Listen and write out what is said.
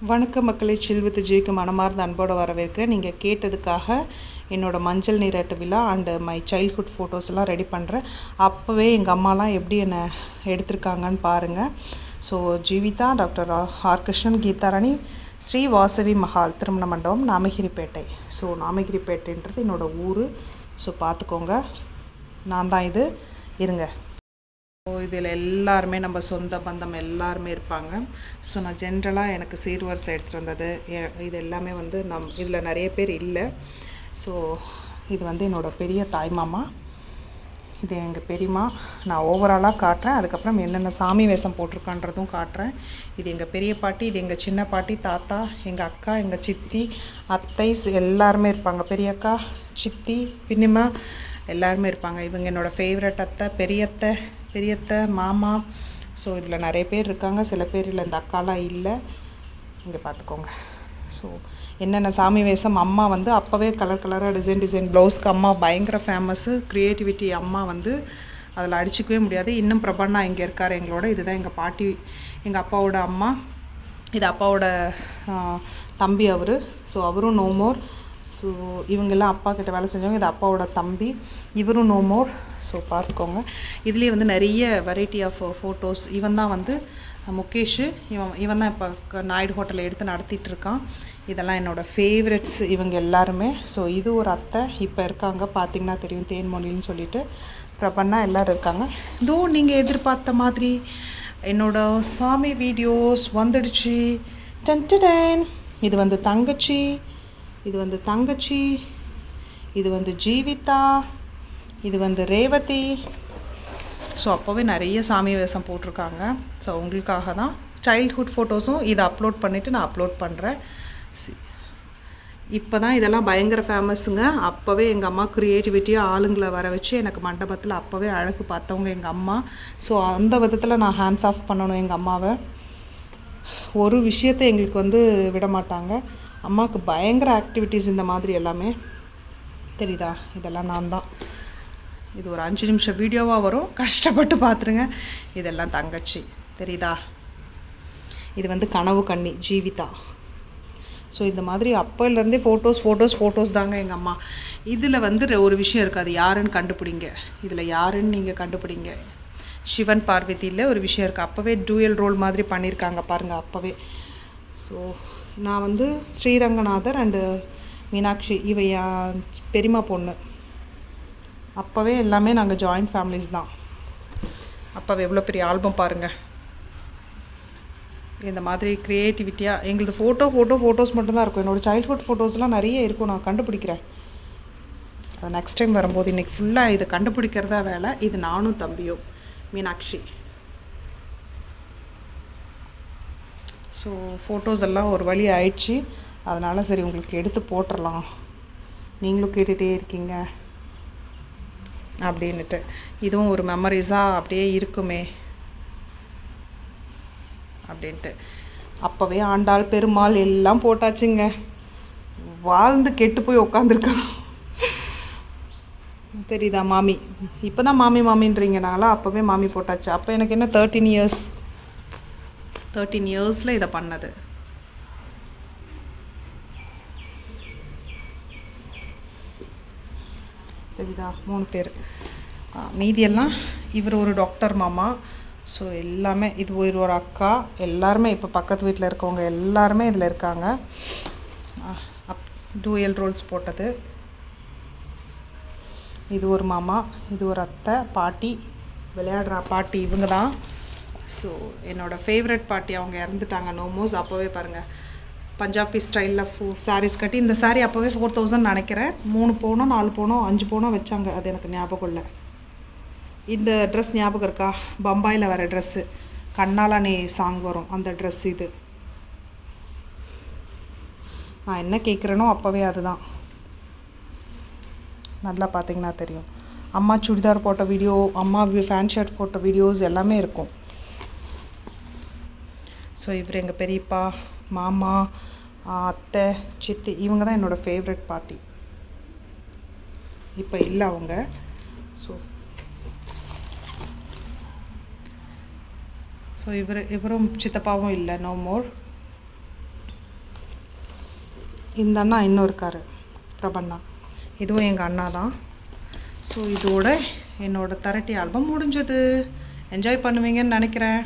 வணக்கம் மக்களை செல்வத்து ஜெயிக்கு மனமார்ந்த அன்போடு வரவேற்கிறேன் நீங்கள் கேட்டதுக்காக என்னோடய மஞ்சள் நீராட்டு விழா அண்டு மை சைல்ட்ஹுட் ஃபோட்டோஸ்லாம் ரெடி பண்ணுறேன் அப்போவே எங்கள் அம்மாலாம் எப்படி என்னை எடுத்திருக்காங்கன்னு பாருங்கள் so Jeevitha doctor R Krishnan Geetharani Sri Vasavi Mahal திருமண மண்டபம் நாமகிரிப்பேட்டை. ஸோ நாமகிரிப்பேட்டைன்றது என்னோடய ஊர். ஸோ பார்த்துக்கோங்க. நான் தான் இது. இருங்க. ஸோ இதில் எல்லாருமே நம்ம சொந்த பந்தம் எல்லாருமே இருப்பாங்க. ஸோ நான் ஜென்ரலாக எனக்கு சீர்வரிசை எடுத்துகிட்டு வந்தது எ- இது எல்லாமே வந்து நம் இதில் நிறைய பேர் இல்லை. ஸோ இது வந்து என்னோடய பெரிய தாய்மாமா இது எங்கள் பெரியம்மா. நான் ஓவராலாக காட்டுறேன். அதுக்கப்புறம் என்னென்ன சாமி வேஷம் போட்டிருக்கான்றதும் காட்டுறேன். இது எங்கள் பெரிய பாட்டி இது எங்கள் சின்ன பாட்டி தாத்தா எங்கள் அக்கா எங்கள் சித்தி அத்தை எல்லாருமே இருப்பாங்க. பெரிய அக்கா சித்தி பின்னிமா எல்லாருமே இருப்பாங்க. இவங்க என்னோடய ஃபேவரட் அத்தை பெரியத்தை பெரியத்தை மாமா. ஸோ இதில் நிறைய பேர் இருக்காங்க. சில பேர் இல்லை இந்த அக்காலாம் இல்லை. இங்கே பார்த்துக்கோங்க ஸோ என்னென்ன சாமி வேஷம்? அம்மா வந்து அப்போவே கலர் கலராக டிசைன் டிசைன் ப்ளவுஸ்க்கு அம்மா பயங்கர ஃபேமஸ்ஸு க்ரியேட்டிவிட்டி அம்மா வந்து அதில் அடிச்சிக்கவே முடியாது. இன்னும் பிரபண்ணா இங்கே இருக்கார் எங்களோட. இதுதான் எங்கள் பாட்டி எங்கள் அப்பாவோட அம்மா. இது அப்பாவோட தம்பி அவர். ஸோ அவரும் நோ மோர் ஸோ இவங்கெல்லாம் அப்பா கிட்ட வேலை செஞ்சவங்க இது அப்பாவோட தம்பி. இவரும் நோ மோர் ஸோ பார்த்துக்கோங்க. இதுலேயே வந்து நிறைய வெரைட்டி ஆஃப் ஃபோட்டோஸ் இவன் தான் வந்து முகேஷ். இவன் இவன் தான் இப்போ நாயுடு ஹோட்டலில் எடுத்து நடத்திட்டு இருக்கான். இதெல்லாம் என்னோடய ஃபேவரெட்ஸ் இவங்க எல்லாருமே. ஸோ இது ஒரு அத்தை. இப்போ இருக்காங்க. பார்த்தீங்கன்னா தெரியும். தேன்மொழின்னு சொல்லிட்டு பிரபன்னா எல்லோரும் இருக்காங்க. இதோ நீங்கள் எதிர்பார்த்த மாதிரி என்னோட சாமி வீடியோஸ் வந்துடுச்சு. டென் இது வந்து தங்கச்சி. இது வந்து தங்கச்சி இது வந்து ஜீவிதா இது வந்து ரேவதி. ஸோ அப்போவே நிறைய சாமி வேஷம் போட்டிருக்காங்க. ஸோ உங்களுக்காக தான் சைல்ட்ஹுட் ஃபோட்டோஸும் இதை அப்லோட் பண்ணிவிட்டு நான் அப்லோட் பண்ணுறேன் இப்போ தான் இதெல்லாம் பயங்கர ஃபேமஸுங்க அப்போவே எங்கள் அம்மா க்ரியேட்டிவிட்டியாக ஆளுங்களை வர வச்சு எனக்கு மண்டபத்தில் அப்போவே அழகு பார்த்தவங்க எங்கள் அம்மா. ஸோ அந்த விதத்தில் நான் ஹேண்ட்ஸ் ஆஃப் பண்ணணும் எங்கள் அம்மாவை. ஒரு விஷயத்தை எங்களுக்கு வந்து விட மாட்டாங்க அம்மாவுக்கு பயங்கர ஆக்டிவிட்டீஸ் இந்த மாதிரி எல்லாமே. தெரியுதா? இதெல்லாம் நான் தான் இது ஒரு அஞ்சு நிமிஷம் வீடியோவாக வரும். கஷ்டப்பட்டு பார்த்துருங்க இதெல்லாம் தங்கச்சி. தெரியுதா? இது வந்து கனவு கண்ணி ஜீவிதா. ஸோ இந்த மாதிரி அப்போலேருந்தே ஃபோட்டோஸ் ஃபோட்டோஸ் ஃபோட்டோஸ் தாங்க எங்கள் அம்மா. இதில் வந்து ரெ- ஒரு விஷயம் இருக்காது. யாருன்னு கண்டுபிடிங்க. இதில் யாருன்னு நீங்கள் கண்டுபிடிங்க. சிவன் பார்வதியில் ஒரு விஷயம் இருக்குது அப்போவே டூயல் ரோல் மாதிரி பண்ணியிருக்காங்க பாருங்கள் அப்போவே. ஸோ நான் வந்து ஸ்ரீரங்கநாதர் அண்டு மீனாட்சி இவ என் பொண்ணு. அப்போவே எல்லாமே நாங்கள் ஜாயிண்ட் ஃபேமிலிஸ் தான். அப்போவே எவ்வளோ பெரிய ஆல்பம் பாருங்கள் இந்த மாதிரி க்ரியேட்டிவிட்டியாக எங்களது ஃபோட்டோ ஃபோட்டோ ஃபோட்டோஸ் மட்டும்தான் இருக்கும். என்னோடய சைல்ட்ஹுட் ஃபோட்டோஸ்லாம் நிறைய இருக்கும். நான் கண்டுபிடிக்கிறேன். அது நெக்ஸ்ட் டைம் வரும்போது இன்றைக்கி ஃபுல்லாக இது கண்டுபிடிக்கிறதா வேலை. இது நானும் தம்பியும். மீனாட்சி. ஸோ ஃபோட்டோஸ் எல்லாம் ஒரு வழி ஆயிடுச்சு. அதனால் சரி உங்களுக்கு எடுத்து போட்டுடலாம் நீங்களும் கேட்டுகிட்டே இருக்கீங்க. அப்படின்ட்டு இதுவும் ஒரு மெமரிஸாக அப்படியே இருக்குமே. அப்படின்ட்டு. அப்போவே ஆண்டாள் பெருமாள் எல்லாம் போட்டாச்சுங்க. வாழ்ந்து கெட்டு போய் உக்காந்துருக்கான் தெரியுதா மாமி? இப்போ தான் மாமி மாமின்றீங்க நாங்களா அப்போவே மாமி போட்டாச்சு. அப்போ எனக்கு என்ன தேர்ட்டீன் இயர்ஸ் தேர்ட்டீன் இயர்ஸில் இதை பண்ணது. தெரியுதா? மூணு பேர். மீதியெல்லாம் இவர் ஒரு டாக்டர் மாமா. ஸோ எல்லாமே இது ஒரு ஒரு அக்கா. எல்லாருமே இப்போ பக்கத்து வீட்டில் இருக்கவங்க எல்லாருமே இதில் இருக்காங்க. அப் டூயல் ரோல்ஸ் போட்டது. இது ஒரு மாமா இது ஒரு அத்தை பாட்டி விளையாடுற பாட்டி இவங்க தான் ஸோ என்னோடய ஃபேவரட் பாட்டி அவங்க இறந்துட்டாங்க நோமோஸ் அப்போவே பாருங்கள் பஞ்சாபி ஸ்டைலில் ஃபூ சாரீஸ் கட்டி இந்த சாரீ அப்போவே ஃபோர் தௌசண்ட் நினைக்கிறேன். மூணு பவுனோ நாலு பவுனோ அஞ்சு பவுனோ வச்சாங்க. அது எனக்கு ஞாபகம் இல்லை. இந்த ட்ரெஸ் ஞாபகம் இருக்கா? பம்பாயில் வர ட்ரெஸ்ஸு கண்ணாலனே சாங் வரும். அந்த ட்ரெஸ் இது. நான் என்ன கேட்குறேனோ அப்போவே அதுதான். நல்லா பார்த்தீங்கன்னா தெரியும். அம்மா சுடிதார் போட்ட வீடியோ அம்மா ஃபேன் ஷர்ட் போட்ட வீடியோஸ் எல்லாமே இருக்கும். ஸோ இவர் எங்கள் பெரியப்பா மாமா அத்தை சித்தி இவங்க தான் என்னோடய ஃபேவரட் பாட்டி. இப்போ இல்லை அவங்க. ஸோ ஸோ இவர் இவரும் சித்தப்பாவும் இல்லை நோ மோர் இந்த அண்ணா இன்னும் இருக்கார் பிரபண்ணா இதுவும் எங்கள் அண்ணா தான் ஸோ இதோட என்னோட தரட்டி ஆல்பம் முடிஞ்சது. என்ஜாய் பண்ணுவீங்கன்னு நினைக்கிறேன்.